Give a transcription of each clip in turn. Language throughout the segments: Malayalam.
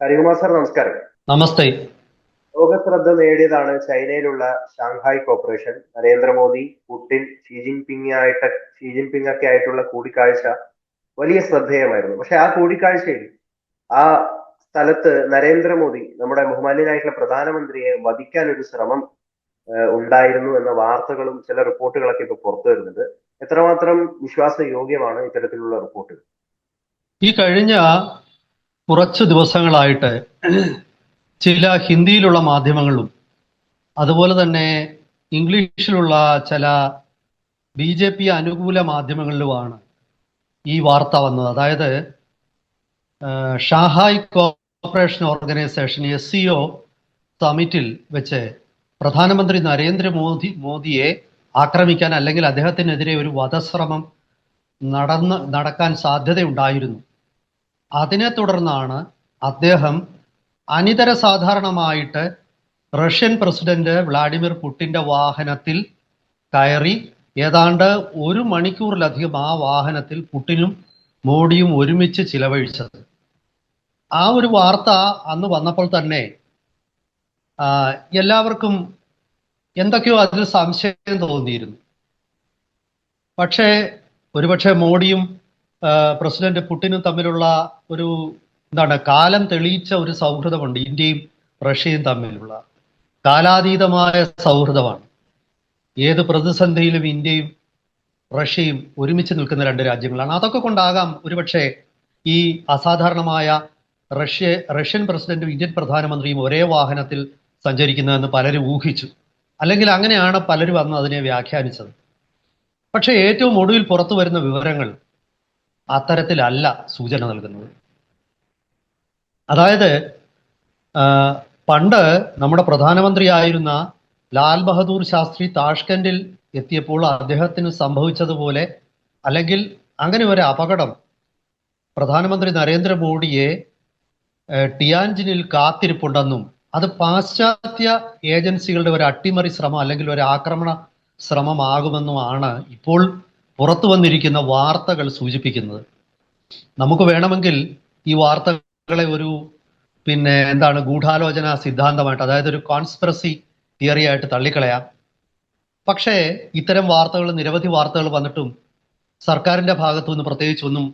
ഹരികുമാർ സാർ നമസ്കാരം. നമസ്തേ. ലോക ശ്രദ്ധ നേടിയതാണ് ചൈനയിലുള്ള Shanghai corporation. Narendra Modi Putin Xi Jinping ആയിട്ട് ഷീ ജിൻപിങ് ഒക്കെ ആയിട്ടുള്ള കൂടിക്കാഴ്ച വലിയ ശ്രദ്ധേയമായിരുന്നു. പക്ഷെ ആ കൂടിക്കാഴ്ചയിൽ ആ സ്ഥലത്ത് നരേന്ദ്രമോദി നമ്മുടെ ബഹുമാന്യനായിട്ടുള്ള പ്രധാനമന്ത്രിയെ വധിക്കാൻ ഒരു ശ്രമം ഉണ്ടായിരുന്നു എന്ന വാർത്തകളും ചില റിപ്പോർട്ടുകളൊക്കെ ഇപ്പൊ പുറത്തു വരുന്നത് എത്രമാത്രം വിശ്വാസയോഗ്യമാണ് ഇത്തരത്തിലുള്ള റിപ്പോർട്ടുകൾ? ഈ കഴിഞ്ഞ കുറച്ച് ദിവസങ്ങളായിട്ട് ചില ഹിന്ദിയിലുള്ള മാധ്യമങ്ങളും അതുപോലെ തന്നെ ഇംഗ്ലീഷിലുള്ള ചില ബി ജെ പി അനുകൂല മാധ്യമങ്ങളിലുമാണ് ഈ വാർത്ത വന്നത്. അതായത് Shanghai corporation organisation S C O സമിറ്റിൽ വെച്ച് പ്രധാനമന്ത്രി നരേന്ദ്രമോദി മോദിയെ ആക്രമിക്കാൻ അല്ലെങ്കിൽ അദ്ദേഹത്തിനെതിരെ ഒരു വധശ്രമം നടന്ന് നടക്കാൻ സാധ്യതയുണ്ടായിരുന്നു. അതിനെ തുടർന്നാണ് അദ്ദേഹം അനിതര സാധാരണമായിട്ട് റഷ്യൻ പ്രസിഡന്റ് വ്ളാഡിമിർ പുട്ടിന്റെ വാഹനത്തിൽ കയറി ഏതാണ്ട് ഒരു മണിക്കൂറിലധികം ആ വാഹനത്തിൽ പുട്ടിനും മോഡിയും ഒരുമിച്ച് ചിലവഴിച്ചത്. ആ ഒരു വാർത്ത അന്ന് വന്നപ്പോൾ തന്നെ എല്ലാവർക്കും എന്തൊക്കെയോ അതിൽ സംശയം തോന്നിയിരുന്നു. പക്ഷേ ഒരുപക്ഷെ മോഡിയും പ്രസിഡന്റ് പുടിനും തമ്മിലുള്ള ഒരു എന്താണ് കാലം തെളിയിച്ച ഒരു സൗഹൃദമുണ്ട്. ഇന്ത്യയും റഷ്യയും തമ്മിലുള്ള കാലാതീതമായ സൗഹൃദമാണ്. ഏത് പ്രതിസന്ധിയിലും ഇന്ത്യയും റഷ്യയും ഒരുമിച്ച് നിൽക്കുന്ന രണ്ട് രാജ്യങ്ങളാണ്. അതൊക്കെ കൊണ്ടാകാം ഒരുപക്ഷെ ഈ അസാധാരണമായ റഷ്യ റഷ്യൻ പ്രസിഡന്റും ഇന്ത്യൻ പ്രധാനമന്ത്രിയും ഒരേ വാഹനത്തിൽ സഞ്ചരിക്കുന്നതെന്ന് പലരും ഊഹിച്ചു. അല്ലെങ്കിൽ അങ്ങനെയാണ് പലരും അന്ന് അതിനെ വ്യാഖ്യാനിച്ചത്. പക്ഷേ ഏറ്റവും ഒടുവിൽ പുറത്തു വരുന്ന വിവരങ്ങൾ അത്തരത്തിലല്ല സൂചന നൽകുന്നത്. അതായത് പണ്ട് നമ്മുടെ പ്രധാനമന്ത്രിയായിരുന്ന ലാൽ ബഹദൂർ ശാസ്ത്രി താഷ്കൻഡിൽ എത്തിയപ്പോൾ അദ്ദേഹത്തിന് സംഭവിച്ചതുപോലെ അല്ലെങ്കിൽ അങ്ങനെ ഒരു അപകടം പ്രധാനമന്ത്രി നരേന്ദ്രമോദിയെ ടിയാൻജിനിൽ കാത്തിരിപ്പുണ്ടെന്നും അത് പാശ്ചാത്യ ഏജൻസികളുടെ ഒരു അട്ടിമറി ശ്രമം അല്ലെങ്കിൽ ഒരു ആക്രമണ ശ്രമമാകുമെന്നുമാണ് ഇപ്പോൾ പുറത്തു വന്നിരിക്കുന്ന വാർത്തകൾ സൂചിപ്പിക്കുന്നത്. നമുക്ക് വേണമെങ്കിൽ ഈ വാർത്തകളെ ഒരു പിന്നെ എന്താണ് ഗൂഢാലോചന സിദ്ധാന്തമായിട്ട് അതായത് ഒരു കോൺസ്പിറസി തിയറി ആയിട്ട് തള്ളിക്കളയാം. പക്ഷേ ഇത്തരം വാർത്തകൾ നിരവധി വാർത്തകൾ വന്നിട്ടും സർക്കാരിന്റെ ഭാഗത്തു നിന്ന് പ്രത്യേകിച്ചൊന്നും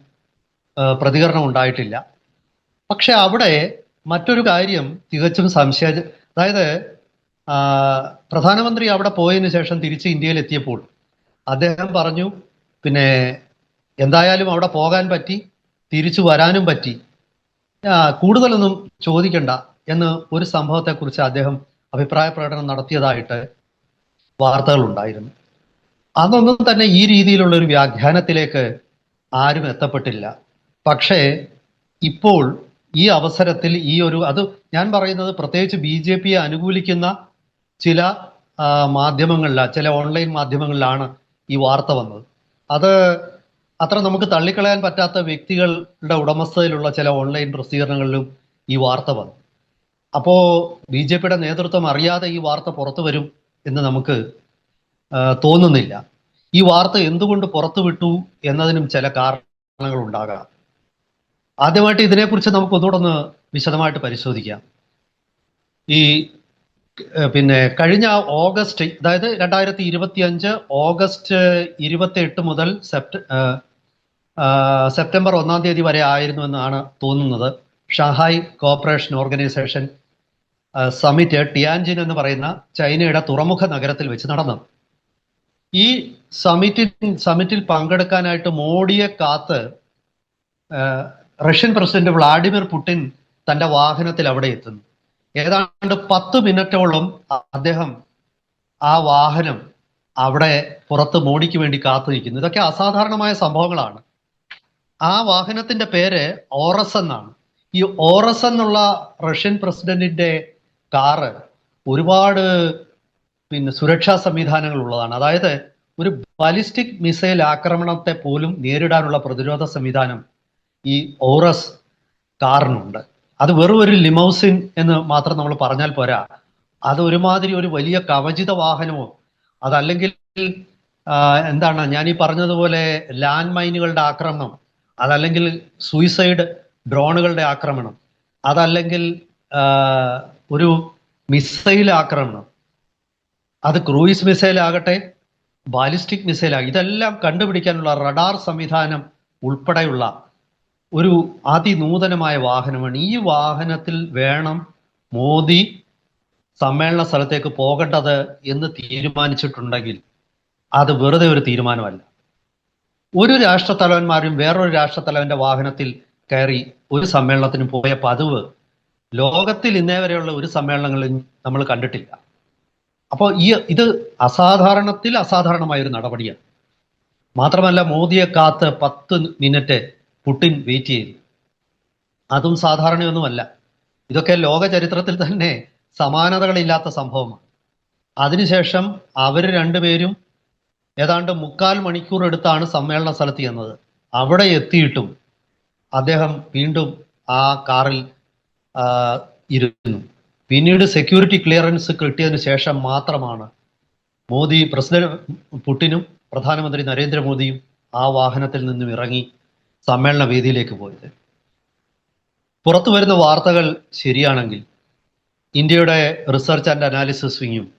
പ്രതികരണം ഉണ്ടായിട്ടില്ല. പക്ഷെ അവിടെ മറ്റൊരു കാര്യം തികച്ചും സംശയ അതായത് പ്രധാനമന്ത്രി അവിടെ പോയതിനു ശേഷം തിരിച്ച് ഇന്ത്യയിൽ എത്തിയപ്പോൾ അദ്ദേഹം പറഞ്ഞു പിന്നെ എന്തായാലും അവിടെ പോകാൻ പറ്റി തിരിച്ചു വരാനും പറ്റി. കൂടുതലൊന്നും ചോദിക്കണ്ട എന്ന് ഒരു സംഭവത്തെക്കുറിച്ച് അദ്ദേഹം അഭിപ്രായ പ്രകടനം നടത്തിയതായിട്ട് വാർത്തകൾ ഉണ്ടായിരുന്നു അതൊന്നും തന്നെ ഈ രീതിയിലുള്ള ഒരു വ്യാഖ്യാനത്തിലേക്ക് ആരും എത്തപ്പെട്ടില്ല. പക്ഷേ ഇപ്പോൾ ഈ അവസരത്തിൽ ഈ ഒരു അത് ഞാൻ പറയുന്നത് പ്രത്യേകിച്ച് ബി ജെ പിയെ അനുകൂലിക്കുന്ന ചില മാധ്യമങ്ങളിലാണ് മാധ്യമങ്ങളില ചില ഓൺലൈൻ മാധ്യമങ്ങളിലാണ് ഈ വാർത്ത വന്നത്. അത് അത്ര നമുക്ക് തള്ളിക്കളയാൻ പറ്റാത്ത വ്യക്തികളുടെ ഉടമസ്ഥതയിലുള്ള ചില ഓൺലൈൻ പ്രസിദ്ധീകരണങ്ങളിലും ഈ വാർത്ത വന്നു. അപ്പോ ബി ജെ പിയുടെ നേതൃത്വം അറിയാതെ ഈ വാർത്ത പുറത്തു വരും എന്ന് നമുക്ക് തോന്നുന്നില്ല. ഈ വാർത്ത എന്തുകൊണ്ട് പുറത്തു വിട്ടു എന്നതിനും ചില കാരണങ്ങൾ ഉണ്ടാകാം. ആദ്യമായിട്ട് ഇതിനെക്കുറിച്ച് നമുക്ക് ഒന്നുകൂടെ ഒന്ന് വിശദമായിട്ട് പരിശോധിക്കാം. ഈ പിന്നെ കഴിഞ്ഞ ഓഗസ്റ്റ് അതായത് രണ്ടായിരത്തി ഇരുപത്തി അഞ്ച് ഓഗസ്റ്റ് ഇരുപത്തി എട്ട് മുതൽ സെപ്റ്റ സെപ്റ്റംബർ ഒന്നാം തീയതി വരെ ആയിരുന്നു എന്നാണ് തോന്നുന്നത്. Shanghai cooperation organisation summit Tianjin എന്ന് പറയുന്ന ചൈനയുടെ തുറമുഖ നഗരത്തിൽ വെച്ച് നടന്നത് ഈ സമിറ്റിൽ സമിറ്റിൽ പങ്കെടുക്കാനായിട്ട് മോഡിയെ കാത്ത് റഷ്യൻ പ്രസിഡന്റ് വ്ളാഡിമിർ പുടിൻ തന്റെ വാഹനത്തിൽ അവിടെ എത്തുന്നു. ഏതാണ്ട് പത്ത് മിനിറ്റോളം അദ്ദേഹം ആ വാഹനം അവിടെ പുറത്ത് മോഡിക്ക് വേണ്ടി കാത്തു നിൽക്കുന്നു. ഇതൊക്കെ അസാധാരണമായ സംഭവങ്ങളാണ്. ആ വാഹനത്തിന്റെ പേര് ഓറസ് എന്നാണ്. ഈ ഓറസ് എന്നുള്ള റഷ്യൻ പ്രസിഡന്റിന്റെ കാറ് ഒരുപാട് പിന്നെ സുരക്ഷാ സംവിധാനങ്ങൾ ഉള്ളതാണ്. അതായത് ഒരു ബാലിസ്റ്റിക് മിസൈൽ ആക്രമണത്തെ പോലും നേരിടാനുള്ള പ്രതിരോധ സംവിധാനം ഈ ഓറസ് കാറിനുണ്ട്. അത് വെറും ഒരു ലിമൗസിൻ എന്ന് മാത്രം നമ്മൾ പറഞ്ഞാൽ പോരാ. അത് ഒരുമാതിരി ഒരു വലിയ കവചിത വാഹനമോ അതല്ലെങ്കിൽ എന്താണ് ഞാൻ ഈ പറഞ്ഞതുപോലെ ലാൻഡ് മൈനുകളുടെ ആക്രമണം അതല്ലെങ്കിൽ സൂയിസൈഡ് ഡ്രോണുകളുടെ ആക്രമണം അതല്ലെങ്കിൽ ഒരു മിസൈൽ ആക്രമണം. അത് ക്രൂയിസ് മിസൈൽ ആകട്ടെ ബാലിസ്റ്റിക് മിസൈൽ ഇതെല്ലാം കണ്ടുപിടിക്കാനുള്ള റഡാർ സംവിധാനം ഉൾപ്പെടെയുള്ള ഒരു അതിനൂതനമായ വാഹനമാണ്. ഈ വാഹനത്തിൽ വേണം മോദി സമ്മേളന സ്ഥലത്തേക്ക് പോകേണ്ടത് എന്ന് തീരുമാനിച്ചിട്ടുണ്ടെങ്കിൽ അത് വെറുതെ ഒരു തീരുമാനമല്ല. ഒരു രാഷ്ട്രത്തലവന്മാരും വേറൊരു രാഷ്ട്രത്തലവന്റെ വാഹനത്തിൽ കയറി ഒരു സമ്മേളനത്തിന് പോയ പതിവ് ലോകത്തിൽ ഇന്നേ വരെയുള്ള ഒരു സമ്മേളനങ്ങളിൽ നമ്മൾ കണ്ടിട്ടില്ല. അപ്പോൾ ഈ ഇത് അസാധാരണത്തിൽ അസാധാരണമായ ഒരു നടപടിയാണ്. മാത്രമല്ല മോദിയെ കാത്ത് പത്ത് മിനിറ്റ് പുടിൻ വെയിറ്റ് ചെയ്തു അതും സാധാരണയൊന്നുമല്ല. ഇതൊക്കെ ലോക ചരിത്രത്തിൽ തന്നെ സമാനതകളില്ലാത്ത സംഭവമാണ്. അതിനുശേഷം അവർ രണ്ടുപേരും ഏതാണ്ട് മുക്കാൽ മണിക്കൂർ എടുത്താണ് സമ്മേളന സ്ഥലത്ത് ചെന്നത്. അവിടെ എത്തിയിട്ടും അദ്ദേഹം വീണ്ടും ആ കാറിൽ ഇരുന്നു. പിന്നീട് സെക്യൂരിറ്റി ക്ലിയറൻസ് കിട്ടിയതിനു ശേഷം മാത്രമാണ് മോദി പ്രസിഡന്റ് പുടിനും പ്രധാനമന്ത്രി നരേന്ദ്രമോദിയും ആ വാഹനത്തിൽ നിന്നും ഇറങ്ങി സമ്മേളന വേദിയിലേക്ക് പോയത്. പുറത്തു വരുന്ന വാർത്തകൾ ശരിയാണെങ്കിൽ ഇന്ത്യയുടെ റിസർച്ച് ആൻഡ് അനാലിസിസ് വിങ്ങും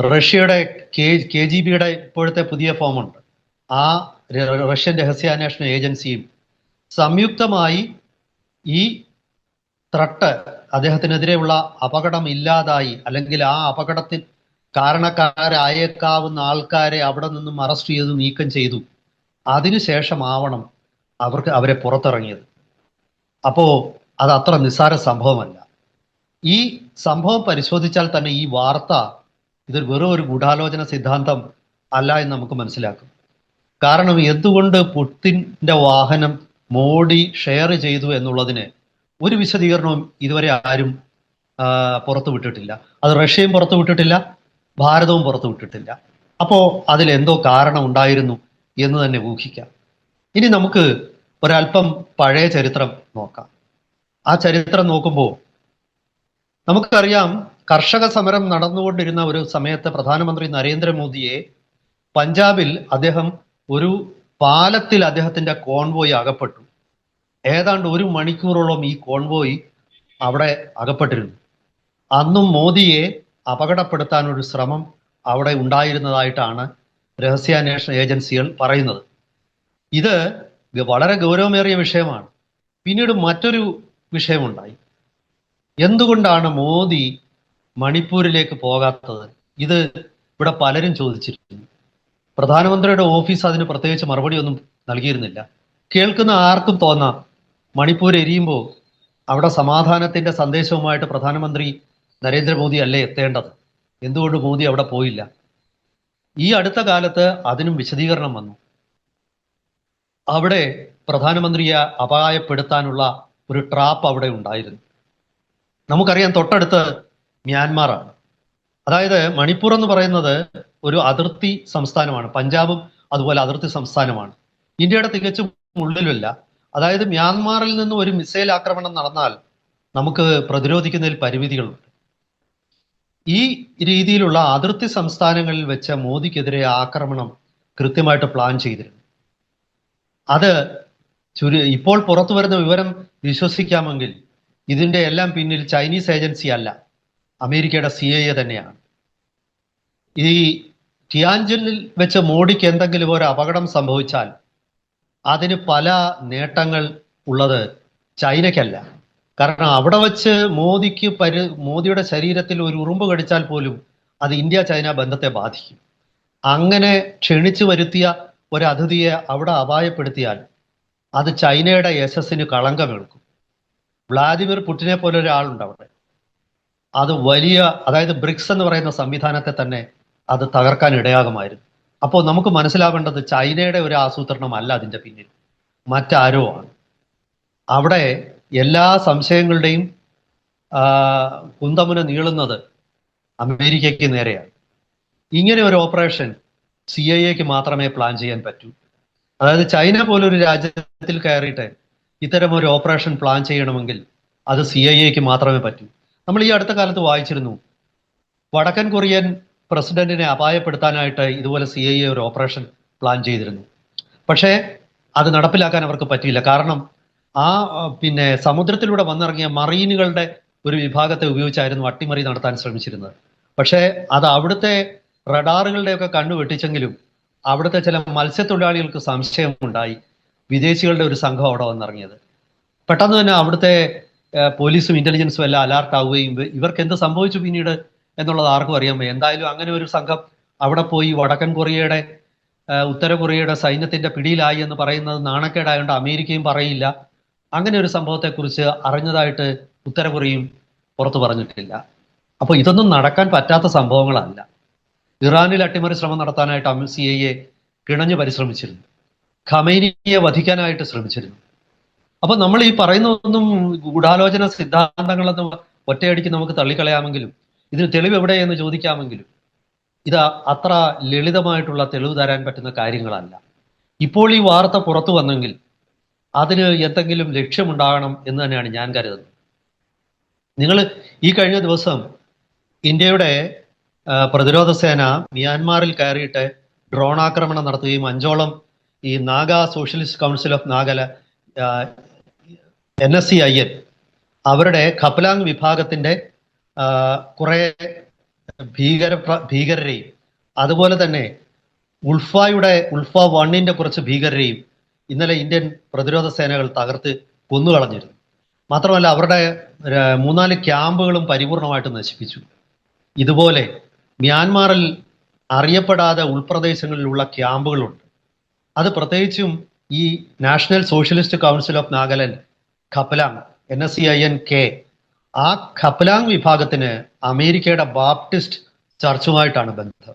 റഷ്യയുടെ കെ കെ ജി ബിയുടെ ഇപ്പോഴത്തെ പുതിയ ഫോമുണ്ട് ആ റഷ്യൻ രഹസ്യാന്വേഷണ ഏജൻസിയും സംയുക്തമായി ഈ ത്രട്ട് അദ്ദേഹത്തിനെതിരെയുള്ള അപകടം ഇല്ലാതായി അല്ലെങ്കിൽ ആ അപകടത്തിൽ കാരണക്കാരായേക്കാവുന്ന ആൾക്കാരെ അവിടെ നിന്നും അറസ്റ്റ് ചെയ്തു നീക്കം ചെയ്തു. അതിനുശേഷമാവണം അവർക്ക് അവരെ പുറത്തിറങ്ങിയത്. അപ്പോ അത് അത്ര നിസ്സാര സംഭവമല്ല. ഈ സംഭവം പരിശോധിച്ചാൽ തന്നെ ഈ വാർത്ത ഇത് വെറും ഒരു ഗൂഢാലോചന സിദ്ധാന്തം അല്ല എന്ന് നമുക്ക് മനസ്സിലാക്കും. കാരണം എന്തുകൊണ്ട് പുട്ടിന്റെ വാഹനം മോഡി ഷെയർ ചെയ്തു എന്നുള്ളതിന് ഒരു വിശദീകരണവും ഇതുവരെ ആരും പുറത്തു വിട്ടിട്ടില്ല. അത് റഷ്യയും പുറത്തു വിട്ടിട്ടില്ല ഭാരതവും പുറത്തു വിട്ടിട്ടില്ല. അപ്പോ അതിൽ എന്തോ കാരണം ഉണ്ടായിരുന്നു എന്ന് തന്നെ ഊഹിക്കാം. ഇനി നമുക്ക് ഒരല്പം പഴയ ചരിത്രം നോക്കാം. ആ ചരിത്രം നോക്കുമ്പോൾ നമുക്കറിയാം കർഷക സമരം നടന്നുകൊണ്ടിരുന്ന ഒരു സമയത്ത് പ്രധാനമന്ത്രി നരേന്ദ്രമോദിയെ പഞ്ചാബിൽ അദ്ദേഹം ഒരു പാലത്തിൽ അദ്ദേഹത്തിന്റെ കോൺവോയ് അകപ്പെട്ടു. ഏതാണ്ട് ഒരു മണിക്കൂറോളം ഈ കോൺവോയ് അവിടെ അകപ്പെട്ടിരുന്നു. അന്നും മോദിയെ അപകടപ്പെടുത്താൻ ഒരു ശ്രമം അവിടെ ഉണ്ടായിരുന്നതായിട്ടാണ് രഹസ്യാന്വേഷണ ഏജൻസികൾ പറയുന്നത്. ഇത് വളരെ ഗൗരവമേറിയ വിഷയമാണ്. പിന്നീട് മറ്റൊരു വിഷയമുണ്ടായി. എന്തുകൊണ്ടാണ് മോദി മണിപ്പൂരിലേക്ക് പോകാത്തത്? ഇത് ഇവിടെ പലരും ചോദിച്ചിരുന്നു പ്രധാനമന്ത്രിയുടെ ഓഫീസ് അതിന് പ്രത്യേകിച്ച് മറുപടി ഒന്നും നൽകിയിരുന്നില്ല. കേൾക്കുന്ന ആർക്കും തോന്നാം മണിപ്പൂർ എരിയുമ്പോൾ അവിടെ സമാധാനത്തിന്റെ സന്ദേശവുമായിട്ട് പ്രധാനമന്ത്രി നരേന്ദ്രമോദി അല്ലേ എത്തേണ്ടത്? എന്തുകൊണ്ട് മോദി അവിടെ പോയില്ല? ഈ അടുത്ത കാലത്ത് അതിനും വിശദീകരണം വന്നു. അവിടെ പ്രധാനമന്ത്രിയെ അപായപ്പെടുത്താനുള്ള ഒരു ട്രാപ്പ് അവിടെ ഉണ്ടായിരുന്നു. നമുക്കറിയാം തൊട്ടടുത്ത് മ്യാൻമാറാണ്. അതായത് മണിപ്പൂർ എന്ന് പറയുന്നത് ഒരു അതിർത്തി സംസ്ഥാനമാണ്. പഞ്ചാബും അതുപോലെ അതിർത്തി സംസ്ഥാനമാണ്. ഇന്ത്യയുടെ തികച്ചും ഉള്ളിലല്ല. അതായത് മ്യാൻമാറിൽ നിന്ന് ഒരു മിസൈൽ ആക്രമണം നടന്നാൽ നമുക്ക് പ്രതിരോധിക്കുന്നതിൽ പരിമിതികളുണ്ട്. ഈ രീതിയിലുള്ള അതിർത്തി സംസ്ഥാനങ്ങളിൽ വെച്ച മോദിക്കെതിരെ ആക്രമണം കൃത്യമായിട്ട് പ്ലാൻ ചെയ്തിരുന്നു അത് ചുരു ഇപ്പോൾ പുറത്തു വരുന്ന വിവരം വിശ്വസിക്കാമെങ്കിൽ ഇതിന്റെ എല്ലാം പിന്നിൽ ചൈനീസ് ഏജൻസി അല്ല അമേരിക്കയുടെ സി ഐ എ തന്നെയാണ്. ഈ ടിയാൻജിനിൽ വെച്ച് മോഡിക്ക് എന്തെങ്കിലും ഒരു അപകടം സംഭവിച്ചാൽ അതിന് പല നേട്ടങ്ങൾ ഉള്ളത് ചൈനയ്ക്കല്ല. കാരണം അവിടെ വെച്ച് മോദിക്ക് പരി മോദിയുടെ ശരീരത്തിൽ ഒരു ഉറുമ്പ് കടിച്ചാൽ പോലും അത് ഇന്ത്യ ചൈന ബന്ധത്തെ ബാധിക്കും. അങ്ങനെ ക്ഷണിച്ചു വരുത്തിയ ഒരു അതിഥിയെ അവിടെ അപായപ്പെടുത്തിയാൽ അത് ചൈനയുടെ യശസ്സിന് കളങ്കമേൽക്കും വ്ളാദിമിർ പുടിനെ പോലെ ഒരാളുണ്ട് അവിടെ അത് വലിയ അതായത് ബ്രിക്സ് എന്ന് പറയുന്ന സംവിധാനത്തെ തന്നെ അത് തകർക്കാൻ ഇടയാകുമായിരുന്നു. അപ്പോൾ നമുക്ക് മനസ്സിലാവേണ്ടത് ചൈനയുടെ ഒരു ആസൂത്രണമല്ല അതിന്റെ പിന്നിൽ. മറ്റാരോ ആണ്. അവിടെ എല്ലാ സംശയങ്ങളുടെയും കുന്തമുന നീളുന്നത് അമേരിക്കയ്ക്ക് നേരെയാണ്. ഇങ്ങനെ ഒരു ഓപ്പറേഷൻ സി ഐ എക്ക് മാത്രമേ പ്ലാൻ ചെയ്യാൻ പറ്റൂ. അതായത് ചൈന പോലൊരു രാജ്യത്തിൽ കയറിയിട്ട് ഇത്തരം ഒരു ഓപ്പറേഷൻ പ്ലാൻ ചെയ്യണമെങ്കിൽ അത് സി ഐ എക്ക് മാത്രമേ പറ്റൂ. നമ്മൾ ഈ അടുത്ത കാലത്ത് വായിച്ചിരുന്നു വടക്കൻ കൊറിയൻ പ്രസിഡന്റിനെ അപായപ്പെടുത്താനായിട്ട് ഇതുപോലെ സി ഐ എ ഒരു ഓപ്പറേഷൻ പ്ലാൻ ചെയ്തിരുന്നു. പക്ഷേ അത് നടപ്പിലാക്കാൻ അവർക്ക് പറ്റിയില്ല. കാരണം ആ പിന്നെ സമുദ്രത്തിലൂടെ വന്നിറങ്ങിയ മറീനുകളുടെ ഒരു വിഭാഗത്തെ ഉപയോഗിച്ചായിരുന്നു അട്ടിമറി നടത്താൻ ശ്രമിച്ചിരുന്നത്. പക്ഷേ അത് അവിടുത്തെ റഡാറുകളുടെയൊക്കെ കണ്ണു വെട്ടിച്ചെങ്കിലും അവിടുത്തെ ചില മത്സ്യത്തൊഴിലാളികൾക്ക് സംശയമുണ്ടായി. വിദേശികളുടെ ഒരു സംഘം അവിടെ വന്നിറങ്ങിയത്. പെട്ടെന്ന് തന്നെ അവിടുത്തെ പോലീസും ഇന്റലിജൻസും എല്ലാം അലർട്ട് ആവുകയും ഇവ- ഇവർക്ക് എന്ത് സംഭവിച്ചു പിന്നീട് എന്നുള്ളത് ആർക്കും അറിയാൻ വയ്യ. എന്തായാലും അങ്ങനെ ഒരു സംഘം അവിടെ പോയി വടക്കൻ കൊറിയയുടെ ഉത്തര കൊറിയയുടെ സൈന്യത്തിന്റെ പിടിയിലായി എന്ന് പറയുന്നത് നാണക്കേടായതുകൊണ്ട് അമേരിക്കയും പറയില്ല. അങ്ങനെ ഒരു സംഭവത്തെക്കുറിച്ച് അറിഞ്ഞതായിട്ട് ഉത്തര കൊറിയയും പുറത്തു പറഞ്ഞിട്ടില്ല. അപ്പോൾ ഇതൊന്നും നടക്കാൻ പറ്റാത്ത സംഭവങ്ങളല്ല. ഇറാനിൽ അട്ടിമറി ശ്രമം നടത്താനായിട്ട് സി ഐയെ കിണഞ്ഞു പരിശ്രമിച്ചിരുന്നു. ഖമൈനിയെ വധിക്കാനായിട്ട് ശ്രമിച്ചിരുന്നു. അപ്പൊ നമ്മൾ ഈ പറയുന്നതൊന്നും ഗൂഢാലോചന സിദ്ധാന്തങ്ങളൊന്നും ഒറ്റയടിക്ക് നമുക്ക് തള്ളിക്കളയാമെങ്കിലും ഇതിന് തെളിവ് എവിടെയെന്ന് ചോദിക്കാമെങ്കിലും ഇത് അത്ര ലളിതമായിട്ടുള്ള തെളിവ് തരാൻ പറ്റുന്ന കാര്യങ്ങളല്ല. ഇപ്പോൾ ഈ വാർത്ത പുറത്തു വന്നെങ്കിൽ അതിന് എന്തെങ്കിലും ലക്ഷ്യമുണ്ടാകണം എന്ന് തന്നെയാണ് ഞാൻ കരുതുന്നത്. നിങ്ങൾ ഈ കഴിഞ്ഞ ദിവസം ഇന്ത്യയുടെ പ്രതിരോധ സേന മ്യാൻമാറിൽ കയറിയിട്ട് ഡ്രോൺ ആക്രമണം നടത്തുകയും അഞ്ചോളം ഈ Naga socialist council of Nagaland N S C I N അവരുടെ ഖപ്ലാങ് വിഭാഗത്തിന്റെ കുറെ ഭീകര ഭീകരരെയും അതുപോലെ തന്നെ ഉൾഫായുടെ ഉൾഫ വണ്ണിന്റെ കുറച്ച് ഭീകരരെയും ഇന്നലെ ഇന്ത്യൻ പ്രതിരോധ സേനകൾ തകർത്ത് കൊന്നുകളഞ്ഞിരുന്നു. മാത്രമല്ല അവരുടെ മൂന്നാൽ ക്യാമ്പുകളും പരിപൂർണമായിട്ട് നശിപ്പിച്ചു. ഇതുപോലെ മ്യാൻമാറിൽ അറിയപ്പെടാതെ ഉൾപ്രദേശങ്ങളിലുള്ള ക്യാമ്പുകളുണ്ട്. അത് പ്രത്യേകിച്ചും ഈ national socialist council of Nagaland Khaplang N S C I N K ആ ഖപ്ലാങ് വിഭാഗത്തിന് അമേരിക്കയുടെ ബാപ്റ്റിസ്റ്റ് ചർച്ചുമായിട്ടാണ് ബന്ധം.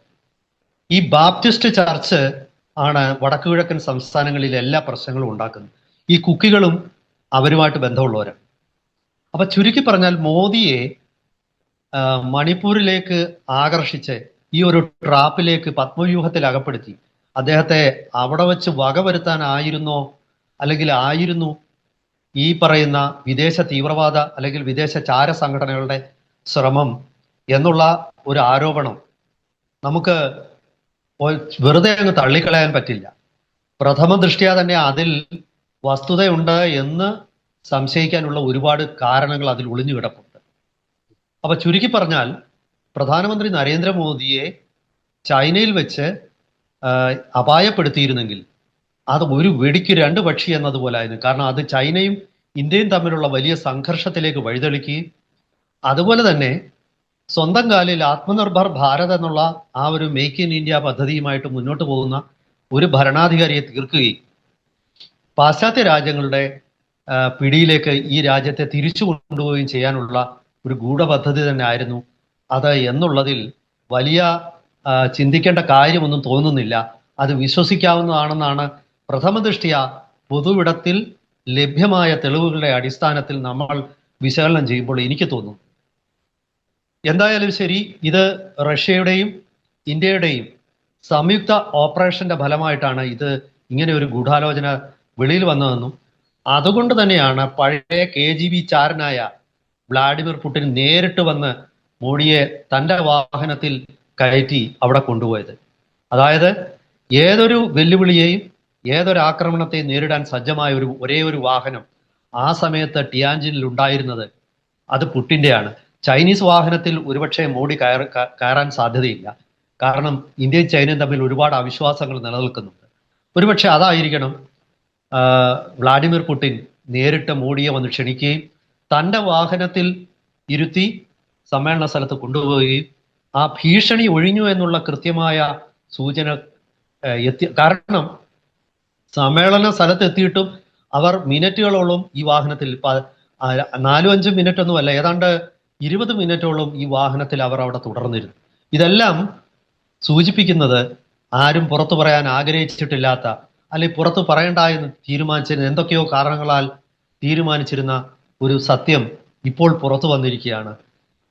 ഈ ബാപ്റ്റിസ്റ്റ് ചർച്ച് ആണ് വടക്കു കിഴക്കൻ സംസ്ഥാനങ്ങളിൽ എല്ലാ പ്രശ്നങ്ങളും ഉണ്ടാക്കുന്നത്. ഈ കുക്കികളും അവരുമായിട്ട് ബന്ധമുള്ളവരാണ്. അപ്പൊ ചുരുക്കി പറഞ്ഞാൽ മോദിയെ മണിപ്പൂരിലേക്ക് ആകർഷിച്ച് ഈ ഒരു ട്രാപ്പിലേക്ക് പത്മവ്യൂഹത്തിൽ അകപ്പെടുത്തി അദ്ദേഹത്തെ അവിടെ വെച്ച് വകവരുത്താനായിരുന്നോ? അല്ലെങ്കിൽ ആയിരുന്നു ഈ പറയുന്ന വിദേശ തീവ്രവാദ അല്ലെങ്കിൽ വിദേശ ചാര സംഘടനകളുടെ ശ്രമം എന്നുള്ള ഒരു ആരോപണം നമുക്ക് വെറുതെ അങ്ങ് തള്ളിക്കളയാൻ പറ്റില്ല. പ്രഥമ ദൃഷ്ടിയാ തന്നെ അതിൽ വസ്തുതയുണ്ട് എന്ന് സംശയിക്കാനുള്ള ഒരുപാട് കാരണങ്ങൾ അതിൽ ഒളിഞ്ഞു കിടപ്പുണ്ട് അപ്പൊ ചുരുക്കി പറഞ്ഞാൽ പ്രധാനമന്ത്രി നരേന്ദ്രമോദിയെ ചൈനയിൽ വെച്ച് അപായപ്പെടുത്തിയിരുന്നെങ്കിൽ അത് ഒരു വെടിക്ക് രണ്ട് പക്ഷി എന്നതുപോലെ ആയിരുന്നു കാരണം അത് ചൈനയും ഇന്ത്യയും തമ്മിലുള്ള വലിയ സംഘർഷത്തിലേക്ക് വഴിതെളിക്കുകയും അതുപോലെ തന്നെ സ്വന്തം കാലിൽ ആത്മനിർഭർ ഭാരത് എന്നുള്ള ആ ഒരു മേക്ക് ഇൻ ഇന്ത്യ പദ്ധതിയുമായിട്ട് മുന്നോട്ട് പോകുന്ന ഒരു ഭരണാധികാരിയെ തീർക്കുകയും പാശ്ചാത്യ രാജ്യങ്ങളുടെ പിടിയിലേക്ക് ഈ രാജ്യത്തെ തിരിച്ചു കൊണ്ടുപോവുകയും ചെയ്യാനുള്ള ഒരു ഗൂഢപദ്ധതി തന്നെ ആയിരുന്നു അത് എന്നുള്ളതിൽ വലിയ ചിന്തിക്കേണ്ട കാര്യമൊന്നും തോന്നുന്നില്ല. അത് വിശ്വസിക്കാവുന്നതാണെന്നാണ് പ്രഥമ ദൃഷ്ടിയ പൊതുവിടത്തിൽ ലഭ്യമായ തെളിവുകളുടെ അടിസ്ഥാനത്തിൽ നമ്മൾ വിശകലനം ചെയ്യുമ്പോൾ എനിക്ക് തോന്നുന്നു എന്തായാലും ശരി ഇത് റഷ്യയുടെയും ഇന്ത്യയുടെയും സംയുക്ത ഓപ്പറേഷന്റെ ഫലമായിട്ടാണ് ഇത് ഇങ്ങനെ ഒരു ഗൂഢാലോചന വെളിയിൽ വന്നതെന്നും അതുകൊണ്ട് തന്നെയാണ് പഴയ കെ ജി ബി ചാരനായ വ്ളാഡിമിർ പുടിൻ നേരിട്ട് വന്ന് മോഡിയെ തന്റെ വാഹനത്തിൽ കയറ്റി അവിടെ കൊണ്ടുപോയത്. അതായത് ഏതൊരു വെല്ലുവിളിയെയും ഏതൊരു ആക്രമണത്തെയും നേരിടാൻ സജ്ജമായ ഒരു ഒരേ ഒരു വാഹനം ആ സമയത്ത് ടിയാൻജിനിൽ ഉണ്ടായിരുന്നത് അത് പുട്ടിന്റെയാണ് ചൈനീസ് വാഹനത്തിൽ ഒരുപക്ഷെ മോഡി കയറ കയറാൻ സാധ്യതയില്ല. കാരണം ഇന്ത്യയും ചൈനയും തമ്മിൽ ഒരുപാട് അവിശ്വാസങ്ങൾ നിലനിൽക്കുന്നുണ്ട്. ഒരുപക്ഷെ അതായിരിക്കണം വ്ളാഡിമിർ പുടിൻ നേരിട്ട് മോഡിയെ വന്ന് ക്ഷണിക്കുകയും തന്റെ വാഹനത്തിൽ ഇരുത്തി സമ്മേളന സ്ഥലത്ത് കൊണ്ടുപോവുകയും ആ ഭീഷണി ഒഴിഞ്ഞു എന്നുള്ള കൃത്യമായ സൂചന എത്തി കാരണം സമ്മേളന സ്ഥലത്ത് എത്തിയിട്ടും അവർ മിനിറ്റുകളോളം ഈ വാഹനത്തിൽ നാലു അഞ്ച് നാലും അഞ്ചും മിനിറ്റ് ഒന്നുമല്ല ഏതാണ്ട് ഇരുപത് മിനിറ്റോളം ഈ വാഹനത്തിൽ അവർ അവിടെ തുടർന്നിരുന്നു. ഇതെല്ലാം സൂചിപ്പിക്കുന്നത് ആരും പുറത്തു പറയാൻ ആഗ്രഹിച്ചിട്ടില്ലാത്ത അല്ലെങ്കിൽ പുറത്തു പറയണ്ട എന്ന് തീരുമാനിച്ചിരുന്ന എന്തൊക്കെയോ കാരണങ്ങളാൽ തീരുമാനിച്ചിരുന്ന ഒരു സത്യം ഇപ്പോൾ പുറത്തു വന്നിരിക്കുകയാണ്.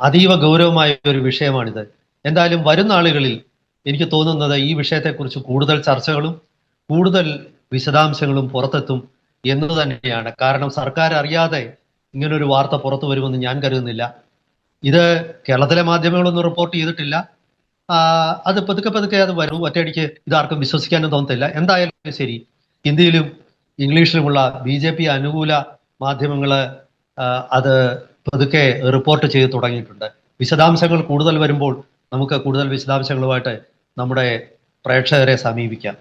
അതീവ ഗൗരവമായ ഒരു വിഷയമാണിത്. എന്തായാലും വരുന്ന ആളുകളിൽ എനിക്ക് തോന്നുന്നത് ഈ വിഷയത്തെക്കുറിച്ച് കൂടുതൽ ചർച്ചകളും കൂടുതൽ വിശദാംശങ്ങളും പുറത്തെത്തും എന്ന് തന്നെയാണ്. കാരണം സർക്കാർ അറിയാതെ ഇങ്ങനൊരു വാർത്ത പുറത്തു വരുമെന്ന് ഞാൻ കരുതുന്നില്ല. ഇത് കേരളത്തിലെ മാധ്യമങ്ങളൊന്നും റിപ്പോർട്ട് ചെയ്തിട്ടില്ല. അത് പതുക്കെ പതുക്കെ അത് വരും. ഒറ്റയടിക്ക് ഇതാർക്കും വിശ്വസിക്കാനും തോന്നത്തില്ല. എന്തായാലും ശരി. ഇന്ത്യയിലും ഇംഗ്ലീഷിലുമുള്ള ബി ജെ പി അനുകൂല മാധ്യമങ്ങൾ അത് പതുക്കെ റിപ്പോർട്ട് ചെയ്ത് തുടങ്ങിയിട്ടുണ്ട്. വിശദാംശങ്ങൾ കൂടുതൽ വരുമ്പോൾ നമുക്ക് കൂടുതൽ വിശദാംശങ്ങളുമായിട്ട് നമ്മുടെ പ്രേക്ഷകരെ സമീപിക്കാം.